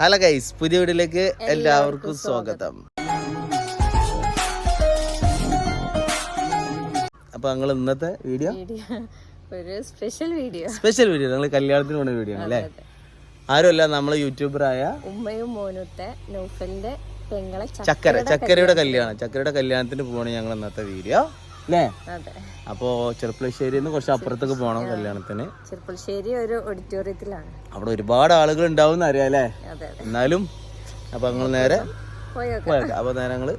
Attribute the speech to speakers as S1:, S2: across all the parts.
S1: Hello guys പുതിയ വീഡിയോയിലേക്ക് എല്ലാവർക്കും സ്വാഗതം. അപ്പൊ ഞങ്ങൾ ഇന്നത്തെ വീഡിയോ?
S2: ഒരു സ്പെഷ്യൽ വീഡിയോ.
S1: സ്പെഷ്യൽ വീഡിയോ ഞങ്ങൾ കല്യാണത്തിന് പോണ വീഡിയോ അല്ലേ? ആരുമല്ല നമ്മളെ യൂട്യൂബറായ
S2: ഉമ്മയും മോനുത്തെ നൗഫലിന്റെ പെങ്ങളെ
S1: ചക്കര ചക്കരയുടെ കല്യാണം ചക്കരയുടെ കല്യാണത്തിന് പോവാണ് ഞങ്ങൾ ഇന്നത്തെ വീഡിയോ. അല്ലേ അപ്പോ ചെറുപ്പളശ്ശേരിയിൽ നിന്ന് കുറച്ച് അപ്പുറത്തേക്ക് പോകണം കല്യാണത്തിന്.
S2: ചെറുപ്പശ്ശേരി ഒരു ഓഡിറ്റോറിയത്തിലാണ്
S1: അവിടെ ഒരുപാട് ആളുകൾ ഉണ്ടാവും അറിയാം അല്ലേ എന്നാലും അപ്പൊ ഞങ്ങൾ നേരെ. അപ്പൊ നേരെ ഞങ്ങൾ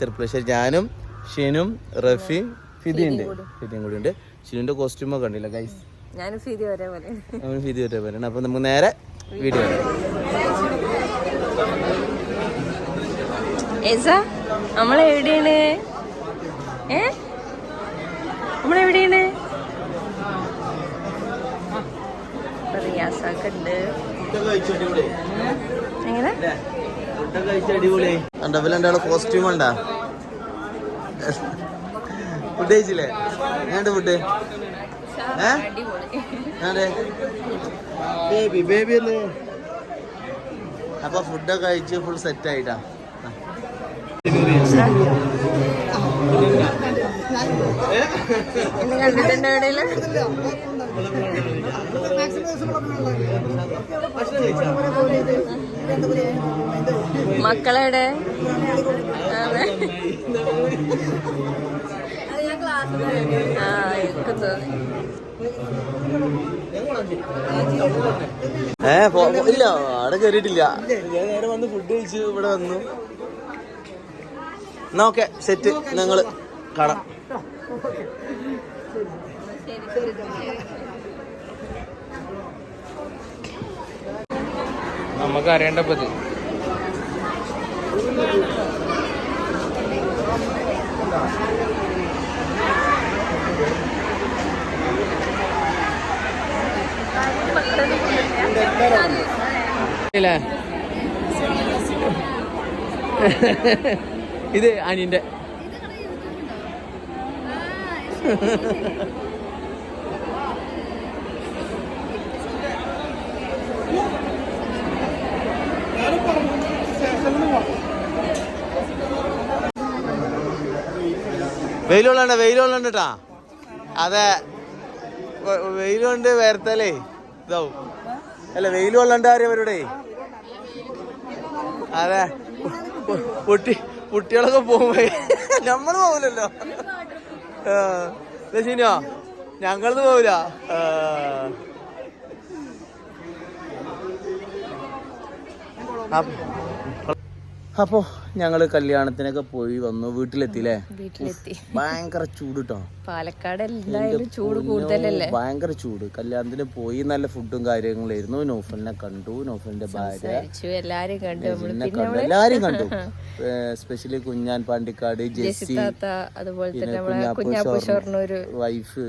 S1: ചെറുപ്പളശ്ശേരി ഞാനും ഷിനും റഫി ഫിദിയുണ്ട്. ഫിദിയും കൂടി. ഉണ്ട്. ഷിനുന്റെ കോസ്റ്റ്യൂം ഒക്കെ ഉണ്ടല്ലോ ഗൈസ്
S2: ഞാനും ഫിദി ഒരേ പോലെ
S1: ഫിദി വരെ അപ്പൊ നമുക്ക് നേരെ വീഡിയോ
S2: നമ്മൾ എവിടെയാണ് ഏ? നമ്മളെവിടെയാണ് റിയാസൊക്കെ ഉണ്ട് എങ്ങനെ?
S1: കോസ്റ്റ്യൂം ഉണ്ടാ ഫുഡ് കഴിച്ചില്ലേ? ഞാൻ ഫുഡ്? ബേബി ബേബി ഒന്ന്. അപ്പൊ ഫുഡൊക്കെ കഴിച്ച് ഫുൾ സെറ്റ് ആയിട്ടാ.
S2: കണ്ടിട്ടുണ്ട് എവിടെയെങ്കിലും മക്കളെവിടെ? അതെ. ആ എനിക്ക് തോന്നി.
S1: ഏ പോ- പോ- ഇല്ല അവിടെ കയറിയിട്ടില്ല ഞാൻ നേരെ വന്ന് ഫുഡ് കഴിച്ച് ഇവിടെ വന്നു. എന്നാ ഓക്കെ സെറ്റ് ഞങ്ങൾ കാണാം.
S3: നമുക്ക് അറിയേണ്ടപ്പത് ഇത് അനിയന്റെ
S1: വെയിലുള്ളണ്ട വെയിലുള്ളണ്ട കേട്ടാ അതെ. വെയിലുണ്ട് വേർത്തലേ ഇതാവും അല്ല വെയിൽ കൊള്ളണ്ട അവരുടെ. അതെ. കുട്ടി കുട്ടികളൊക്കെ പോകുമ്പോ നമ്മൾ പോവില്ലല്ലോ. ശനിയോ ഞങ്ങളത് പോവില്ല. അപ്പ- ഞങ്ങൾ കല്യാണത്തിനൊക്കെ പോയി വന്നു വീട്ടിലെത്തില്ലേ
S2: വീട്ടിലെത്തി.
S1: ഭയങ്കര ചൂട് കേട്ടോ
S2: പാലക്കാട് ചൂട് കൂടുതലല്ലേ?
S1: ഭയങ്കര ചൂട്. കല്യാണത്തിന് പോയി നല്ല ഫുഡും കാര്യങ്ങളായിരുന്നു. നോഫലിനെ കണ്ടു നോഫലിന്റെ ഭാര്യ.
S2: എല്ലാരും കണ്ടു.
S1: എല്ലാരും കണ്ടു. Specially Kunjan Pandikkad Jessy wife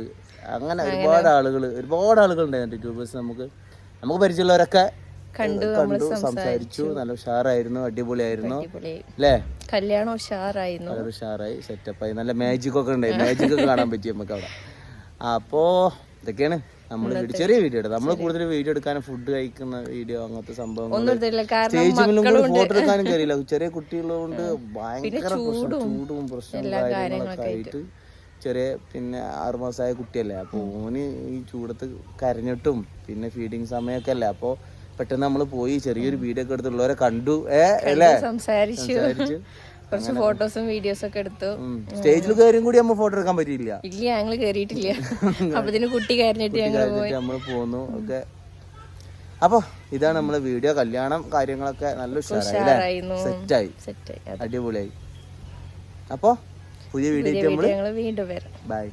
S1: അങ്ങനെ ഒരുപാട് ആളുകൾ ഒരുപാട് ആളുകൾ ഉണ്ടായിരുന്നു യൂട്യൂബേഴ്സ്. നമുക്ക് നമുക്ക് പരിചയമുള്ളവരൊക്കെ
S2: കണ്ടു
S1: കണ്ടു സംസാരിച്ചു. നല്ല ഉഷാറായിരുന്നു അടിപൊളിയായിരുന്നു.
S2: അടിപൊളി.
S1: അല്ലേ
S2: കല്യാണം ഉഷാറായിരുന്നു.
S1: നല്ല ഉഷാറായി സെറ്റപ്പായി നല്ല മാജിക് ഒക്കെ ഉണ്ടായി മാജിക് ഒക്കെ കാണാൻ പറ്റി നമുക്ക് അവിടെ അപ്പോ ഇതൊക്കെയാണ്. നമ്മൾ ചെറിയ വീഡിയോ എടുക്കാം നമ്മൾ കൂടുതൽ വീഡിയോ എടുക്കാനും ഫുഡ് കഴിക്കുന്ന വീഡിയോ അങ്ങനത്തെ
S2: സംഭവം
S1: സ്റ്റേജ് മുന്നിൽ ഫോട്ടോ എടുക്കാനും കഴിയില്ല ചെറിയ കുട്ടികളുകൊണ്ട് ഭയങ്കര ചൂടും. പ്രശ്നം കാര്യങ്ങളൊക്കെ ആയിട്ട്. ചെറിയ പിന്നെ ആറുമാസമായ കുട്ടിയല്ലേ. അപ്പൊ ഓന് ഈ ചൂടത്ത് കരഞ്ഞിട്ടും പിന്നെ ഫീഡിങ് സമയമൊക്കെ അല്ലേ. അപ്പൊ പെട്ടെന്ന് നമ്മൾ പോയി ചെറിയൊരു വീഡിയോ ഒക്കെ എടുത്തുള്ളവരെ കണ്ടു. ഏ അല്ലേ?
S2: സംസാരിച്ചു. കുറച്ച് ഫോട്ടോസും വീഡിയോസും ഒക്കെ എടുത്തു.
S1: സ്റ്റേജിൽ കയറിയും കൂടി നമ്മൾ ഫോട്ടോ എടുക്കാൻ പറ്റിയില്ല
S2: ഇല്ല ഞങ്ങൾ കയറിയിട്ടില്ല അപ്പൊ ഇതിന് കുട്ടി കയറിഞ്ഞിട്ട് ഞങ്ങൾ പോയി.
S1: നമ്മൾ പോന്നു. ഒക്കെ. അപ്പൊ ഇതാണ് നമ്മളെ വീഡിയോ. കല്യാണം കാര്യങ്ങളൊക്കെ നല്ല സെറ്റായി. അടിപൊളിയായി. അപ്പൊ പുതിയ വീഡിയോ
S2: വീണ്ടും വരാം.
S1: ബൈ